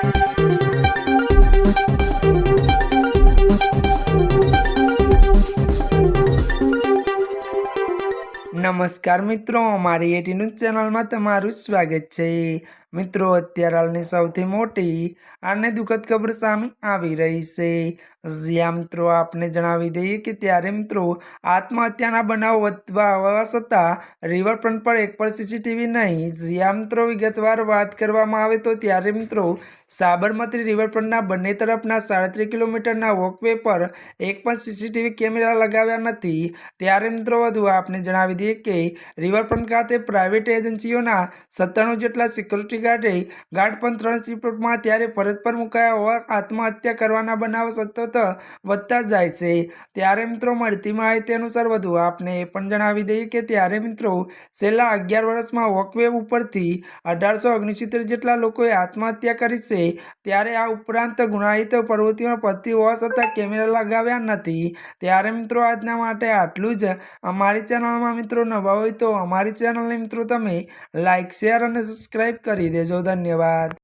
નમસ્કાર મિત્રો, અમારી એટી ચેનલમાં તમારું સ્વાગત છે. મિત્રો, અત્યારે હાલની સૌથી મોટી અને દુઃખદ ખબર સામે આવી રહી છે. જ્યાં મિત્રો, આપને જણાવી દઈએ કે ત્યારે, મિત્રો, આત્મહત્યાના બનાવ વધવા હોવા છતાં રિવરફ્રન્ટ પર એક પણ સીસીટીવી નહીં. જ્યાં મિત્રો, વિગતવાર વાત કરવામાં આવે તો ત્યારે, મિત્રો સાબરમતી રિવરફ્રન્ટના બંને તરફના સાડત્રીસ કિલોમીટરના વોકવે પર એક પણ સીસીટીવી કેમેરા લગાવ્યા નથી. ત્યારે મિત્રો વધુ આપને જણાવી દઈએ કે રિવરફ્રન્ટ ખાતે પ્રાઇવેટ એજન્સીઓના સત્તાણું જેટલા સિક્યુરિટી ગાર્ડે ગાર્ડ પણ ત્રણ શિફ્ટમાં ત્યારે ફરજ પર મુકાયા હોવા આત્મહત્યા કરવાના બનાવ સતત વધતા જાય છે. ત્યારે મિત્રો મળતી માહિતી અનુસાર વધુ આપને એ પણ જણાવી દઈએ કે ત્યારે મિત્રો છેલ્લા અગિયાર વર્ષમાં વોકવે ઉપરથી અઢારસો ઓગણસિત્તેર જેટલા લોકોએ આત્મહત્યા કરી છે. ત્યારે આ ઉપરાંત ગુનાહિત પ્રવૃત્તિમાં પતિ હોવા છતાં કેમેરા લગાવ્યા નથી. ત્યારે મિત્રો આજના માટે આટલું જ. અમારી ચેનલમાં મિત્રો નવા હોય તો અમારી ચેનલને મિત્રો તમે લાઇક શેર અને સબસ્ક્રાઈબ કરી દેજો. ધન્યવાદ.